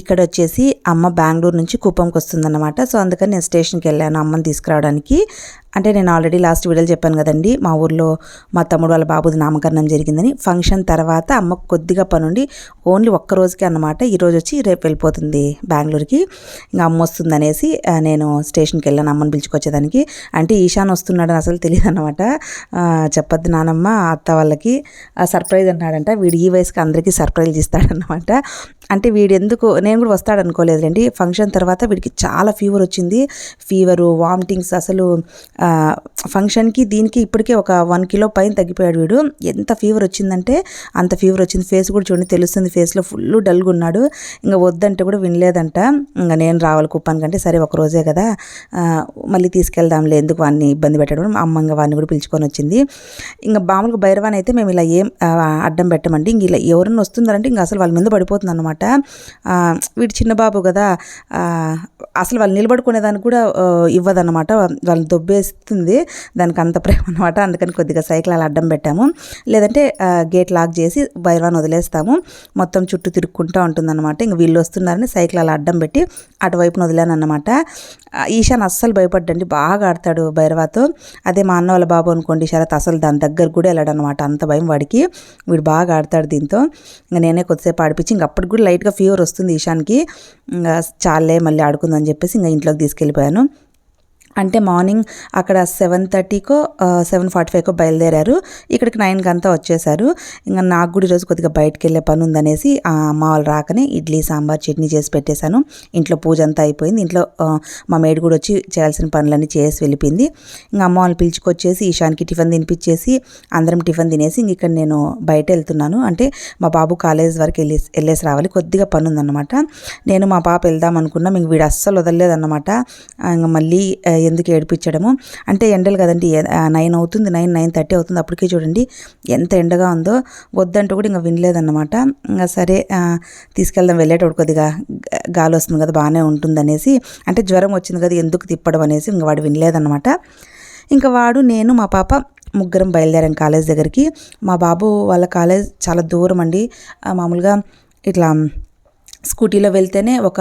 ఇక్కడ వచ్చేసి అమ్మ బెంగళూరు నుంచి కుప్పంకి వస్తుందన్నమాట సో అందుకని నేను స్టేషన్కి వెళ్ళాను అమ్మని తీసుకురావడానికి. అంటే నేను ఆల్రెడీ లాస్ట్ వీడియోలో చెప్పాను కదండి మా ఊర్లో మా తమ్ముడు వాళ్ళ బాబుది నామకరణం జరిగిందని. ఫంక్షన్ తర్వాత అమ్మ కొద్దిగా పనుండి ఓన్లీ ఒక్క రోజుకి అన్నమాట. ఈరోజు వచ్చి రేపు వెళ్ళిపోతుంది బెంగళూరుకి. ఇంకా అమ్మ వస్తుందనేసి నేను స్టేషన్కి వెళ్ళాను అమ్మని పిలుచుకొచ్చేదానికి. అంటే ఈశాన్ వస్తున్నాడని అసలు తెలియదు అనమాట చెప్పొద్దు నానమ్మ అత్త వాళ్ళకి సర్ప్రైజ్ అన్నాడంట. వీడు ఈ వయసుకి అందరికీ సర్ప్రైజ్ ఇస్తాడనమాట అంటే వీడు ఎందుకు నేను కూడా వస్తాడు అనుకోలేదండి ఫంక్షన్ తర్వాత వీడికి చాలా ఫీవర్ వచ్చింది. ఫీవరు వామిటింగ్స్ అసలు ఫంక్షన్కి దీనికి ఇప్పటికే ఒక వన్ కిలో పైన తగ్గిపోయాడు వీడు. ఎంత ఫీవర్ వచ్చిందంటే అంత ఫీవర్ వచ్చింది. ఫేస్ కూడా చూడండి తెలుస్తుంది ఫేస్లో ఫుల్ డల్గా ఉన్నాడు. ఇంకా వద్దంటే కూడా వినలేదంట. ఇంకా నేను రావాలి కుప్పానికంటే సరే ఒక రోజే కదా. మళ్ళీ తీసుకెళ్దాంలే ఎందుకు వాడిని ఇబ్బంది పెట్టడం అమ్మ ఇంకా వాడిని కూడా పిలుచుకొని వచ్చింది. ఇంకా మామూలుగా భైరవాన్ అయితే మేము ఇలా ఏం అడ్డం పెట్టమండి. ఇంక ఇలా ఎవరన్నా వస్తున్నారంటే ఇంకా అసలు వాళ్ళ మీద పడిపోతుంది అనమాట వీడు చిన్న బాబు కదా అసలు వాళ్ళు నిలబడుకునేదానికి కూడా ఇవ్వదనమాట ఇవ్వదన్నమాట. వాళ్ళని దొబ్బేస్తుంది. దానికి అంత ప్రేమ అనమాట. అందుకని కొద్దిగా సైకిల్ అలా అడ్డం పెట్టాము. లేదంటే గేట్ లాక్ చేసి భైరవాన్ వదిలేస్తాము. మొత్తం చుట్టూ తిరుక్కుంటూ ఉంటుందన్నమాట. ఇంక వీళ్ళు వస్తున్నారని సైకిల్ అలా అడ్డం పెట్టి అటువైపున వదిలాను అనమాట ఈశాన్ అస్సలు భయపడ్డండి. బాగా ఆడతాడు భైరవాతో అదే మా అన్న వాళ్ళ బాబు అనుకోండి శరత్ అసలు దాని దగ్గర కూడా వెళ్ళాడు అనమాట అంత భయం వాడికి. వీడు బాగా ఆడతాడు దీంతో. ఇంకా నేనే కొద్దిసేపు ఆడిపించి ఇంక అప్పటికి కూడా లైట్గా ఫీవర్ వస్తుంది ఈశాన్కి. ఇంకా చాలే మళ్ళీ ఆడుకుందని చెప్పేసి ఇంకా ఇంట్లోకి తీసుకెళ్ళిపోయాను. అంటే మార్నింగ్ అక్కడ సెవెన్ థర్టీకో సెవెన్ ఫార్టీ ఫైవ్కో బయలుదేరారు. ఇక్కడికి నైన్కి అంతా వచ్చేసారు. ఇంకా నాకు కూడా ఈరోజు కొద్దిగా బయటకు వెళ్ళే పని ఉందనేసి ఆ అమ్మ వాళ్ళు రాకనే ఇడ్లీ సాంబార్ చట్నీ చేసి పెట్టేశాను. ఇంట్లో పూజ అంతా అయిపోయింది. ఇంట్లో మా మేడు కూడా వచ్చి చేయాల్సిన పనులన్నీ చేసి వెళ్ళిపోయింది. ఇంకా అమ్మ వాళ్ళు పిలుచుకొచ్చేసి ఈశాన్కి టిఫిన్ తినిపించేసి అందరం టిఫిన్ తినేసి ఇంక ఇక్కడ నేను బయట వెళ్తున్నాను. అంటే మా బాబు కాలేజ్ వరకు వెళ్ళి వెళ్ళేసి రావాలి. కొద్దిగా పని ఉందన్నమాట నేను మా పాప వెళ్దాం అనుకున్నాం. ఇంక వీడు అస్సలు వదలలేదన్నమాట. ఇంకా మళ్ళీ ఎందుకు ఏడిపించడము. అంటే ఎండలు కదండి నైన్ అవుతుంది నైన్ నైన్ థర్టీ అవుతుంది. అప్పటికే చూడండి ఎంత ఎండగా ఉందో. వద్దంటూ కూడా ఇంకా వినలేదన్నమాట. ఇంకా సరే తీసుకెళ్దాం వెళ్ళేటప్పుడు కొద్దిగా గాలి వస్తుంది కదా బాగానే ఉంటుంది అనేసి అంటే జ్వరం వచ్చింది కదా ఎందుకు తిప్పడం అనేసి ఇంకా వాడు వినలేదన్నమాట. ఇంకా వాడు నేను మా పాప ముగ్గురం బయలుదేరాం కాలేజ్ దగ్గరికి. మా బాబు వాళ్ళ కాలేజ్ చాలా దూరం అండి. మామూలుగా ఇట్లా స్కూటీలో వెళ్తేనే ఒక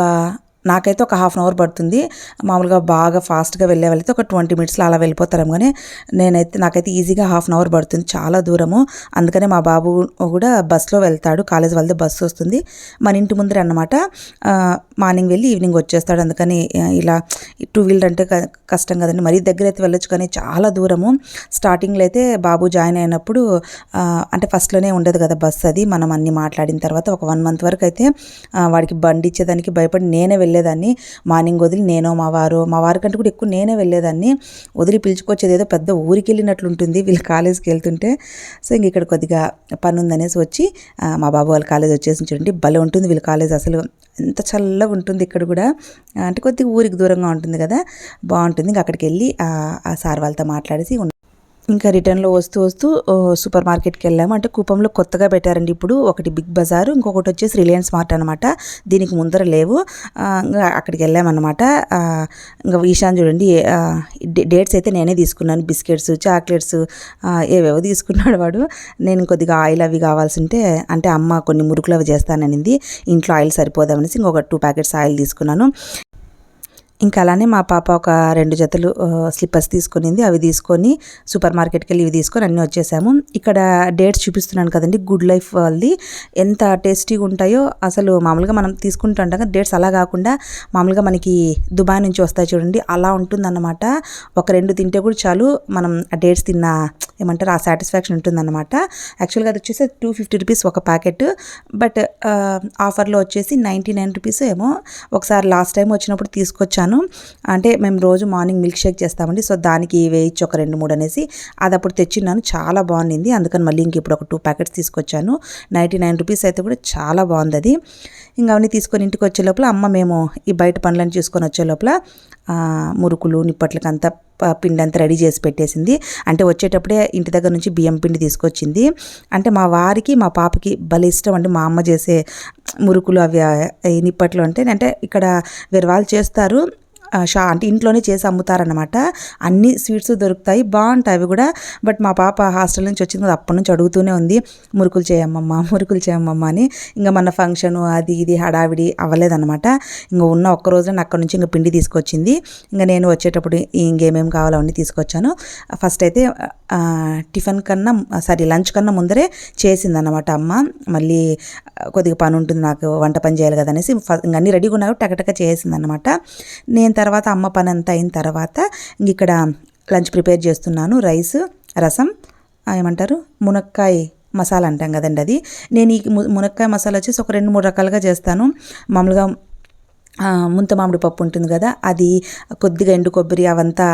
నాకైతే ఒక హాఫ్ అన్ అవర్ పడుతుంది. మామూలుగా బాగా ఫాస్ట్గా వెళ్ళే వాళ్ళైతే ఒక ట్వంటీ మినిట్స్లో అలా వెళ్ళిపోతారేమో కానీ నేనైతే నాకైతే ఈజీగా హాఫ్ అన్ అవర్ పడుతుంది. చాలా దూరము. అందుకనే మా బాబు కూడా బస్సులో వెళ్తాడు. కాలేజ్ వెళ్తే బస్సు వస్తుంది. మన ఇంటి ముందర అన్నమాట. మార్నింగ్ వెళ్ళి ఈవినింగ్ వచ్చేస్తాడు. అందుకని ఇలా టూ వీలర్ అంటే క- కష్టం కదండి. మరీ దగ్గర అయితే వెళ్ళొచ్చు కానీ చాలా దూరము. స్టార్టింగ్లో అయితే బాబు జాయిన్ అయినప్పుడు అంటే ఫస్ట్లోనే ఉండదు కదా బస్సు అది. మనం అన్ని మాట్లాడిన తర్వాత ఒక వన్ మంత్ వరకు అయితే వాడికి బండి ఇచ్చేదానికి భయపడి నేనే వెళ్ళి వెళ్ళేదాన్ని. మార్నింగ్ వదిలి నేను మా వారు మా వారి కంటే కూడా ఎక్కువ నేనే వెళ్ళేదాన్ని. వదిలి పిలుచుకొచ్చేది ఏదో పెద్ద ఊరికి వెళ్ళినట్లుంటుంది వీళ్ళు కాలేజీకి వెళ్తుంటే. సో ఇంక ఇక్కడ కొద్దిగా పని ఉందనేసి వచ్చి మా బాబు వాళ్ళ కాలేజ్ వచ్చేసి చూడండి. భలే ఉంటుంది వీళ్ళ కాలేజ్ అసలు. ఎంత చల్లగా ఉంటుంది ఇక్కడ కూడా. అంటే కొద్దిగా ఊరికి దూరంగా ఉంటుంది కదా. బాగుంటుంది. ఇంక అక్కడికి వెళ్ళి ఆ సార్ వాళ్ళతో మాట్లాడేసి ఇంకా రిటర్న్లో వస్తూ వస్తూ సూపర్ మార్కెట్కి వెళ్ళాము అంటే కూపంలో కొత్తగా పెట్టారండి ఇప్పుడు ఒకటి బిగ్ బజార్ ఇంకొకటి వచ్చేసి రిలయన్స్ మార్ట్ అనమాట దీనికి ముందర లేవు. ఇంకా అక్కడికి వెళ్ళామన్నమాట. ఇంకా ఈశాన్ చూడండి డే- డేట్స్ అయితే నేనే తీసుకున్నాను. బిస్కెట్స్ చాక్లెట్స్ ఏవేవో తీసుకున్నాడు వాడు. నేను కొద్దిగా ఆయిల్ అవి కావాల్సి ఉంటే అంటే అమ్మ కొన్ని మురుకులు అవి చేస్తాననింది. ఇంట్లో ఆయిల్ సరిపోదామనేసి ఇంకొక టూ ప్యాకెట్స్ ఆయిల్ తీసుకున్నాను. ఇంకా అలానే మా పాప ఒక రెండు జతలు స్లిప్పర్స్ తీసుకునింది. అవి తీసుకొని సూపర్ మార్కెట్కి వెళ్ళి ఇవి తీసుకొని అన్నీ వచ్చేసాము. ఇక్కడ డేట్స్ చూపిస్తున్నాను కదండి గుడ్ లైఫ్ వాళ్ళది. ఎంత టేస్టీగా ఉంటాయో అసలు మామూలుగా మనం తీసుకుంటుంటాం కదా డేట్స్ అలా కాకుండా మామూలుగా మనకి దుబాయ్ నుంచి వస్తాయి చూడండి అలా ఉంటుందన్నమాట. ఒక రెండు తింటే కూడా చాలు మనం ఆ డేట్స్ తిన్న ఏమంటారు ఆ సాటిస్ఫాక్షన్ ఉంటుందన్నమాట. యాక్చువల్గా అది వచ్చేసి టూ ఫిఫ్టీ రూపీస్ ఒక ప్యాకెట్ బట్ ఆఫర్లో వచ్చేసి నైంటీ నైన్ రూపీస్ ఏమో. ఒకసారి లాస్ట్ టైం వచ్చినప్పుడు తీసుకొచ్చాను. అంటే మేము రోజు మార్నింగ్ మిల్క్ షేక్ చేస్తామండి. సో దానికి వేయించి ఒక రెండు మూడు అనేసి అది అప్పుడు తెచ్చిన్నాను. చాలా బాగుండింది. అందుకని మళ్ళీ ఇంక ఇప్పుడు ఒక టూ ప్యాకెట్స్ తీసుకొచ్చాను. నైంటీ నైన్ రూపీస్ అయితే కూడా చాలా బాగుంది అది ఇంకా అవన్నీ తీసుకొని ఇంటికి వచ్చే లోపల అమ్మ మేము ఈ బయట పనులను చూసుకొని వచ్చే లోపల మురుకులు నిప్పట్లకి అంతా పిండి అంతా రెడీ చేసి పెట్టేసింది. అంటే వచ్చేటప్పుడే ఇంటి దగ్గర నుంచి బియ్యం పిండి తీసుకొచ్చింది. అంటే మా వారికి మా పాపకి భలే ఇష్టం అంటే మా అమ్మ చేసే మురుకులు అవి నిప్పట్లు అంటే అంటే ఇక్కడ వేరే వాళ్ళు చేస్తారు. షా అంటే ఇంట్లోనే చేసి అమ్ముతారనమాట అన్ని స్వీట్స్ దొరుకుతాయి బాగుంటాయి అవి కూడా. బట్ మా పాప హాస్టల్ నుంచి వచ్చింది అప్పటి నుంచి అడుగుతూనే ఉంది మురుకులు చేయమ్మమ్మ మురుకులు చేయమ్మమ్మ అని. ఇంకా మన ఫంక్షను అది ఇది హడావిడి అవ్వలేదన్నమాట. ఇంకా ఉన్న ఒక్క రోజున అక్కడ నుంచి ఇంకా పిండి తీసుకొచ్చింది. ఇంకా నేను వచ్చేటప్పుడు ఇంకేమేమి కావాలో అన్నీ తీసుకొచ్చాను. ఫస్ట్ అయితే టిఫిన్ కన్నా సారీ లంచ్ కన్నా ముందరే చేసిందన్నమాట అమ్మ. మళ్ళీ కొద్దిగా పని ఉంటుంది నాకు వంట పని చేయాలి కదా అనేసి ఫ- ఇంక అన్నీ రెడీగా ఉన్నా టకటక చేసిందనమాట నేను తర్వాత అమ్మ పని అంతా అయిన తర్వాత ఇక్కడ లంచ్ ప్రిపేర్ చేస్తున్నాను రైస్ రసం ఏమంటారు? మునక్కాయ మసాలా అంటాం కదండి అది. నేను ఈ మునక్కాయ మసాలా వచ్చేసి ఒక రెండు మూడు రకాలుగా చేస్తాను. మామూలుగా ముంత మామిడి పప్పు ఉంటుంది కదా అది కొద్దిగా ఎండు కొబ్బరి అవంతా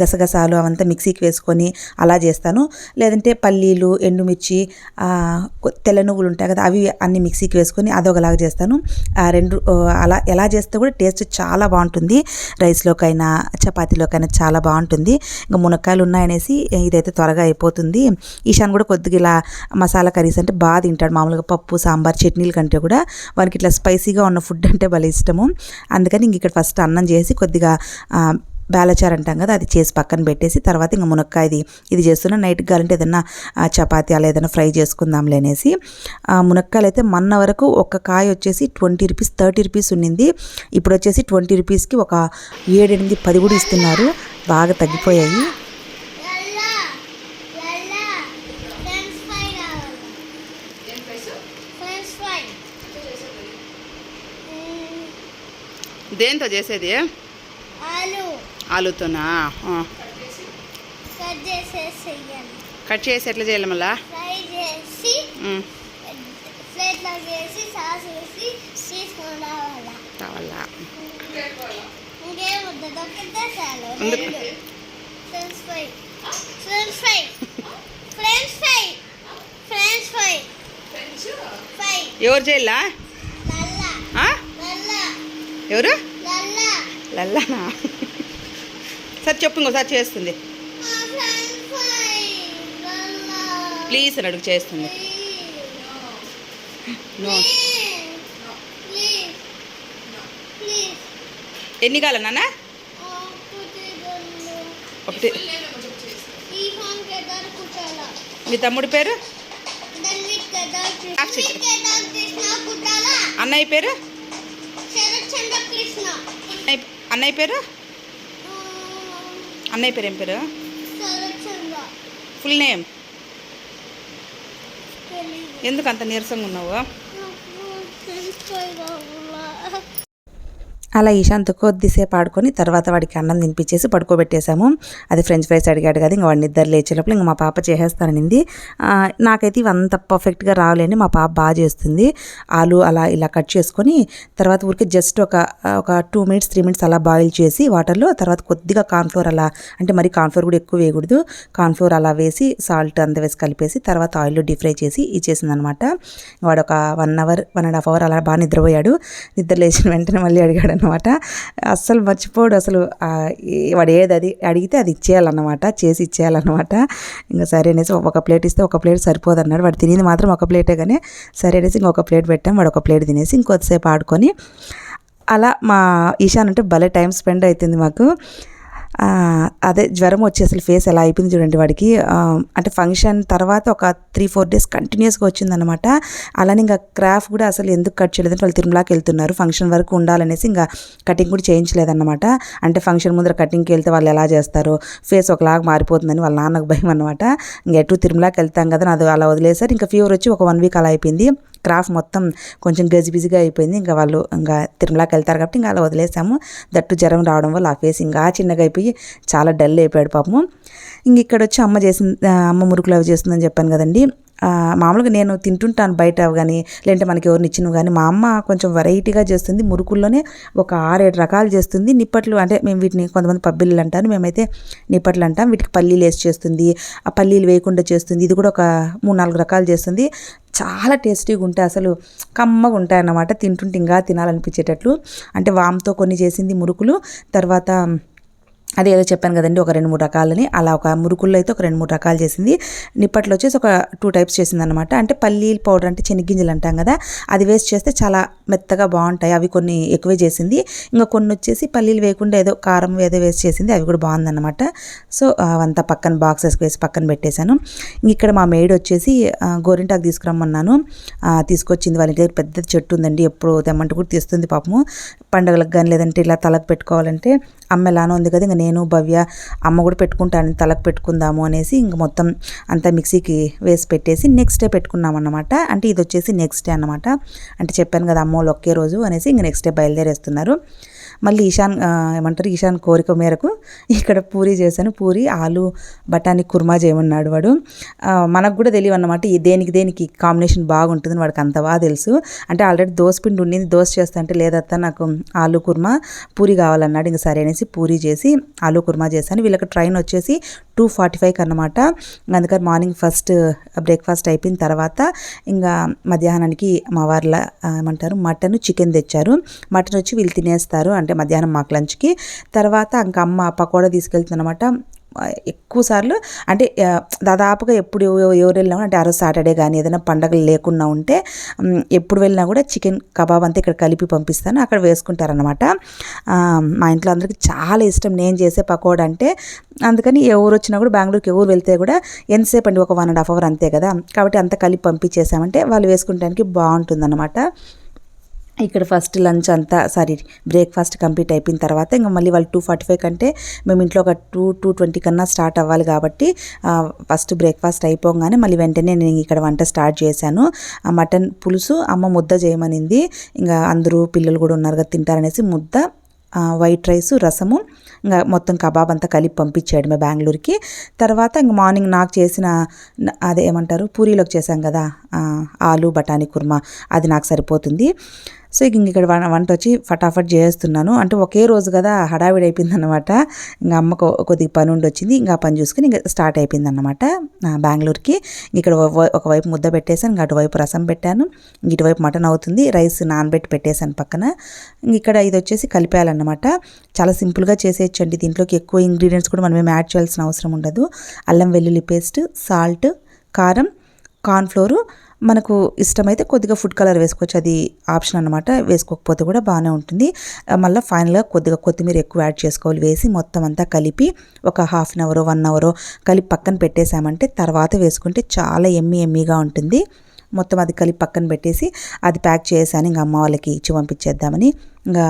గసగసాలు అవంతా మిక్సీకి వేసుకొని అలా చేస్తాను. లేదంటే పల్లీలు ఎండుమిర్చి తెల్ల నువ్వులు ఉంటాయి కదా అవి అన్ని మిక్సీకి వేసుకొని అదొకలాగా చేస్తాను. ఆ రెండు అలా ఎలా చేస్తే కూడా టేస్ట్ చాలా బాగుంటుంది. రైస్లోకైనా చపాతీలోకైనా చాలా బాగుంటుంది. ఇంకా మునక్కాయలు ఉన్నాయనేసి ఇదైతే త్వరగా అయిపోతుంది. ఈశాన్ కూడా కొద్దిగా ఇలా మసాలా కర్రీస్ అంటే బాగా తింటాడు. మామూలుగా పప్పు సాంబార్ చట్నీల కంటే కూడా వానికి ఇట్లా స్పైసీగా ఉన్న ఫుడ్ అంటే భలే ఇష్టము. అందుకని ఇంక ఇక్కడ ఫస్ట్ అన్నం చేసి కొద్దిగా బేలచారు అంటాం కదా అది చేసి పక్కన పెట్టేసి తర్వాత ఇంకా మునక్కాయది ఇది చేస్తున్నా నైట్కి కావాలంటే ఏదన్నా ఆ, చపాతీ అలా ఏదైనా ఫ్రై చేసుకుందాంలే అనేసి మునక్కాయలు అయితే మొన్న వరకు ఒక కాయ వచ్చేసి ట్వంటీ రూపీస్ థర్టీ రూపీస్ ఉన్నింది. ఇప్పుడు వచ్చేసి ట్వంటీ రూపీస్కి ఒక ఏడెనిమిది పది కూడా ఇస్తున్నారు. బాగా తగ్గిపోయాయి లల్లా లల్లా ఫ్రెంచ్ ఫ్రై కావాలి ఫ్రెంచ్ ఫ్రై మ్మ్, దేంతో చేసేది? ఆలు. ఆలుతోనా. కట్ చేసి ఎట్లా చేయాలి మళ్ళా? కావాలా ఇంకేం వద్దు దొరికితే చాలు. ఉంది. రెండు. French fry. French fry. French fry. French fry. Fry. ఎవరు చేయాలా? లల్లా ఆ? లల్లా ఎవరు? లల్లానా? సరే చెప్పు ఇంకోసారి చేస్తుంది. ప్లీజ్ అని అడుగు చేస్తుంది. నో ఎన్ని కావాలి నాన్న? ఒకటి. మీ తమ్ముడి పేరు? అన్నయ్య పేరు? అన్నయ్య పేరు? అన్నయ్య పేరు ఏం పేరు? ఫుల్ నేమ్ ఎందుకు అంత నీరసంగా ఉన్నావు నాకు ఫ్రెంచ్ ఫ్రై కావాలా అలా ఈశాంత్ కొద్దిసేపు ఆడుకొని తర్వాత వాడికి అన్నం తినిపించేసి పడుకోబెట్టేశాము. అది ఫ్రెంచ్ ఫ్రైస్ అడిగాడు కదా ఇంకా వాడిని నిద్ర లేచేటప్పుడు ఇంకా మా పాప చేసేస్తాననింది. నాకైతే ఇవంత పర్ఫెక్ట్గా రావాలని మా పాప బాగా చేస్తుంది. ఆలు అలా ఇలా కట్ చేసుకొని తర్వాత ఊరికి జస్ట్ ఒక ఒక టూ మినిట్స్ త్రీ మినిట్స్ అలా బాయిల్ చేసి వాటర్లో తర్వాత కొద్దిగా కాన్ఫ్లోర్ అలా అంటే మరి కాన్ఫ్లోర్ కూడా ఎక్కువ వేయకూడదు. కాన్ఫ్లోర్ అలా వేసి సాల్ట్ అంత వేసి కలిపేసి తర్వాత ఆయిల్లో డీప్ ఫ్రై చేసి ఇచ్చేసింది అనమాట వాడు ఒక one hour one and half hour అలా బాగా నిద్రపోయాడు. నిద్ర లేచిన వెంటనే మళ్ళీ అడిగాడు అనమాట అస్సలు మర్చిపోడు అసలు వాడు ఏది అది అడిగితే అది ఇచ్చేయాలన్నమాట చేసి ఇచ్చేయాలన్నమాట. ఇంకా సరే అనేసి ఒక ప్లేట్ ఇస్తే ఒక ప్లేట్ సరిపోదు అన్నాడు వాడు తినేది మాత్రం ఒక ప్లేటే కానీ సరే అనేసి ఇంకొక ప్లేట్ పెట్టాం. వాడు ఒక ప్లేట్ తినేసి ఇంకొద్దిసేపు ఆడుకొని అలా మా ఈశాన్ అంటే భలే టైం స్పెండ్ అవుతుంది మాకు. అదే జ్వరం వచ్చి అసలు ఫేస్ ఎలా అయిపోయింది చూడండి వాడికి. అంటే ఫంక్షన్ తర్వాత ఒక త్రీ ఫోర్ డేస్ కంటిన్యూస్గా వచ్చిందనమాట. అలానే ఇంకా క్రాఫ్ట్ కూడా అసలు ఎందుకు కట్ చేయలేదు వాళ్ళు తిరుమలకి వెళ్తున్నారు. ఫంక్షన్ వరకు ఉండాలనేసి ఇంకా కటింగ్ కూడా చేయించలేదన్నమాట అంటే ఫంక్షన్ ముందర కటింగ్కి వెళ్తే వాళ్ళు ఎలా చేస్తారు ఫేస్ ఒకలాగా మారిపోతుందని వాళ్ళ నాన్నకు భయం అనమాట. ఇంకా ఎటు తిరుమలకి వెళ్తాం కదా నాది అలా వదిలేసారు ఇంకా ఫీవర్ వచ్చి ఒక వన్ వీక్ అలా అయిపోయింది. క్రాఫ్ట్ మొత్తం కొంచెం గజిబిజిగా అయిపోయింది. ఇంకా వాళ్ళు ఇంకా తిరుమలకి వెళ్తారు కాబట్టి ఇంకా అలా వదిలేసాము. దట్టు జ్వరం రావడం వల్ల ఆ ఫేస్ ఇంకా చిన్నగా అయిపోయి చాలా డల్ అయిపోయాడు పాపము. ఇంక ఇక్కడ వచ్చి అమ్మ చేసింది అమ్మ మురుకులు అవి చేస్తుందని చెప్పాను కదండి. మామూలుగా నేను తింటుంటాను బయట కానీ లేదంటే మనకి ఎవరిని ఇచ్చినవి కానీ మా అమ్మ కొంచెం వెరైటీగా చేస్తుంది. మురుకుల్లోనే ఒక ఆరేడు రకాలు చేస్తుంది. నిప్పట్లు అంటే మేము వీటిని కొంతమంది పబ్బిళ్ళు అంటారు. మేమైతే నిప్పట్లు అంటాం. వీటికి పల్లీలు వేసి చేస్తుంది. ఆ పల్లీలు వేయకుండా చేస్తుంది. ఇది కూడా ఒక మూడు నాలుగు రకాలు చేస్తుంది. చాలా టేస్టీగా ఉంటాయి. అసలు కమ్మగా ఉంటాయి అన్నమాట తింటుంటే ఇంకా తినాలనిపించేటట్లు. అంటే వామ్తో కొన్ని చేసింది మురుకులు. తర్వాత అదేదో చెప్పాను కదండి ఒక రెండు మూడు రకాలని. అలా ఒక మురుకుల్లో అయితే ఒక రెండు మూడు రకాలు చేసింది. నిప్పట్లో వచ్చేసి ఒక టూ టైప్స్ చేసింది అనమాట అంటే పల్లీలు పౌడర్ అంటే చెనిగ్గింజలు అంటాం కదా అది వేస్ట్ చేస్తే చాలా మెత్తగా బాగుంటాయి. అవి కొన్ని ఎక్కువే చేసింది. ఇంకా కొన్ని వచ్చేసి పల్లీలు వేయకుండా ఏదో కారం ఏదో వేస్ట్ చేసింది అవి కూడా బాగుందన్నమాట. సో అవంతా పక్కన బాక్సెస్ వేసి పక్కన పెట్టేశాను. ఇక్కడ మా మేడ్ వచ్చేసి గోరింటాకు తీసుకురమ్మన్నాను. తీసుకొచ్చింది వాళ్ళ దగ్గర పెద్ద చెట్టు ఉందండి ఎప్పుడు తెమ్మంటే కూడా తీస్తుంది పాపము. పండగలకు కానీ లేదంటే ఇలా తలకు పెట్టుకోవాలంటే అమ్మ ఎలానో ఉంది కదా ఇంకా నేను భవ్య అమ్మ కూడా పెట్టుకుంటాను తలకు పెట్టుకుందాము అనేసి ఇంక మొత్తం అంతా మిక్సీకి వేసి పెట్టేసి నెక్స్ట్ డే పెట్టుకున్నాం అన్నమాట. అంటే ఇది వచ్చేసి నెక్స్ట్ డే అన్నమాట. అంటే చెప్పాను కదా అమ్మ వాళ్ళు ఒకే రోజు అనేసి ఇంక నెక్స్ట్ డే బయలుదేరేస్తున్నారు. మళ్ళీ ఈశాన్ ఏమంటారు ఈశాన్ కోరిక మేరకు ఇక్కడ పూరి చేశాను. పూరి ఆలు బఠానీ కుర్మా చేయమన్నాడు వాడు. మనకు కూడా తెలియదు అన్నమాట ఈ దేనికి దేనికి కాంబినేషన్ బాగుంటుందని వాడికి అంత బాగా తెలుసు. అంటే ఆల్రెడీ దోశ పిండి ఉండింది దోశ చేస్తా అంటే లేదత్తా నాకు ఆలు కుర్మా పూరి కావాలన్నాడు. ఇంక సరే అనేసి పూరి చేసి ఆలు కుర్మా చేశాను. వీళ్ళకి ట్రైన్ వచ్చేసి టూ ఫార్టీ ఫైవ్కి అనమాట అందుకని మార్నింగ్ ఫస్ట్ బ్రేక్ఫాస్ట్ అయిపోయిన తర్వాత ఇంకా మధ్యాహ్నానికి మా వాళ్ళ ఏమంటారు మటన్ చికెన్ తెచ్చారు. మటన్ వచ్చి వీళ్ళు తినేస్తారు అంటే అంటే మధ్యాహ్నం మాకు లంచ్కి. తర్వాత ఇంకా అమ్మ పకోడా తీసుకెళ్తుందనమాట ఎక్కువ సార్లు అంటే దాదాపుగా ఎప్పుడు ఎవరు వెళ్ళినా అంటే ఆ రోజు సాటర్డే కానీ ఏదైనా పండగలు లేకుండా ఉంటే ఎప్పుడు వెళ్ళినా కూడా చికెన్ కబాబ్ అంతా ఇక్కడ కలిపి పంపిస్తాను. అక్కడ వేసుకుంటారనమాట మా ఇంట్లో అందరికీ చాలా ఇష్టం. నేను చేసే పకోడా అంటే అందుకని ఎవరు వచ్చినా కూడా బెంగళూరుకి ఎవరు వెళ్తే కూడా ఎంతసేపు అండి? ఒక వన్ అండ్ హాఫ్ అవర్ అంతే కదా. కాబట్టి అంత కలిపి పంపించేసామంటే వాళ్ళు వేసుకుంటానికి బాగుంటుందన్నమాట. ఇక్కడ ఫస్ట్ లంచ్ అంతా సారీ బ్రేక్ఫాస్ట్ కంప్లీట్ అయిపోయిన తర్వాత ఇంకా మళ్ళీ వాళ్ళు టూ ఫార్టీ ఫైవ్ కంటే మేము ఇంట్లో ఒక టూ టూ ట్వంటీ కన్నా స్టార్ట్ అవ్వాలి కాబట్టి ఫస్ట్ బ్రేక్ఫాస్ట్ అయిపోగానే మళ్ళీ వెంటనే నేను ఇక్కడ వంట స్టార్ట్ చేశాను. ఆ మటన్ పులుసు అమ్మ ముద్ద చేయమనింది. ఇంకా అందరూ పిల్లలు కూడా ఉన్నారు కదా తింటారనేసి ముద్ద వైట్ రైస్ రసము ఇంకా మొత్తం కబాబ్ అంతా కలిపి పంపించాడు మేము బెంగళూరుకి. తర్వాత ఇంక మార్నింగ్ నాకు చేసిన అదేమంటారు అదే ఏమంటారు పూరీలోకి చేశాం కదా ఆలు బఠానీ కుర్మా అది నాకు సరిపోతుంది. సో ఇంక ఇక్కడ వంట వచ్చి ఫటాఫట్ చేస్తున్నాను. అంటే ఒకే రోజు కదా హడావిడి అయిపోయింది అనమాట ఇంకా అమ్మకు కొద్దిగా పని ఉండి వచ్చింది. ఇంకా పని చూసుకుని ఇంకా స్టార్ట్ అయిపోయింది అనమాట బెంగళూరుకి. ఇక్కడ ఒక- ఒకవైపు ముద్ద పెట్టేశాను. ఇంకా అటువైపు రసం పెట్టాను. ఇటువైపు మటన్ అవుతుంది. రైస్ నానబెట్టి పెట్టేశాను పక్కన. ఇక్కడ ఇది వచ్చేసి కలిపేయాలన్నమాట. చాలా సింపుల్గా చేసేయచ్చండి. దీంట్లోకి ఎక్కువ ఇంగ్రీడియంట్స్ కూడా మనం యాడ్ చేయాల్సిన అవసరం ఉండదు. అల్లం వెల్లుల్లి పేస్ట్ సాల్ట్ కారం కార్న్ఫ్లోరు మనకు ఇష్టమైతే కొద్దిగా ఫుడ్ కలర్ వేసుకోవచ్చు. అది ఆప్షన్ అనమాట వేసుకోకపోతే కూడా బాగానే ఉంటుంది. మళ్ళీ ఫైనల్గా కొద్దిగా కొత్తిమీర ఎక్కువ యాడ్ చేసుకోవాలి. వేసి మొత్తం అంతా కలిపి ఒక half an hour one hour కలిపి పక్కన పెట్టేశామంటే తర్వాత వేసుకుంటే చాలా ఎమ్మి ఎమ్మిగా ఉంటుంది. మొత్తం అది కలిపి పక్కన పెట్టేసి అది ప్యాక్ చేశాను ఇంకా అమ్మ వాళ్ళకి ఇచ్చి పంపించేద్దామని. ఇంకా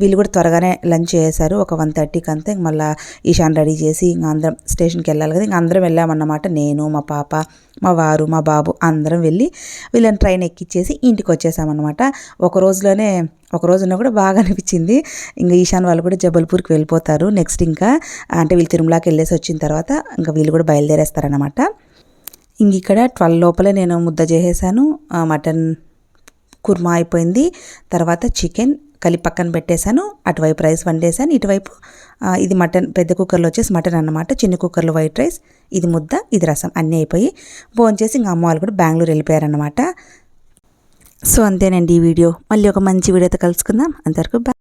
వీళ్ళు కూడా త్వరగానే లంచ్ చేశారు. ఒక వన్ థర్టీకి అంతా ఇంక మళ్ళీ ఈశాన్ రెడీ చేసి ఇంకా అందరం స్టేషన్కి వెళ్ళాలి కదా. ఇంక అందరం వెళ్ళామన్నమాట. నేను మా పాప మా వారు మా బాబు అందరం వెళ్ళి వీళ్ళని ట్రైన్ ఎక్కిచ్చేసి ఇంటికి వచ్చేసామన్నమాట. ఒక రోజులోనే ఒక రోజున కూడా బాగా అనిపించింది. ఇంకా ఈశాన్ వాళ్ళు కూడా జబల్పూర్కి వెళ్ళిపోతారు. నెక్స్ట్ ఇంకా అంటే వీళ్ళు తిరుమలకి వెళ్ళేసి వచ్చిన తర్వాత ఇంకా వీళ్ళు కూడా బయలుదేరేస్తారనమాట ఇంక ఇక్కడ ట్వెల్వ్ లోపల నేను ముద్ద చేసేసాను. మటన్ కుర్మా అయిపోయింది. తర్వాత చికెన్ కలిపి పక్కన పెట్టేశాను. అటువైపు రైస్ వండేసాను ఇటువైపు ఇది మటన్ పెద్ద కుక్కర్లో వచ్చేసి మటన్ అన్నమాట. చిన్న కుక్కర్లో వైట్ రైస్ ఇది ముద్ద ఇది రసం అన్నీ అయిపోయి భోంచేసి ఇంకా అమ్మ వాళ్ళు కూడా బెంగళూరు వెళ్ళిపోయారనమాట సో అంతేనండి ఈ వీడియో. మళ్ళీ ఒక మంచి వీడియోతో కలుసుకుందాం. అంతవరకు బాయ్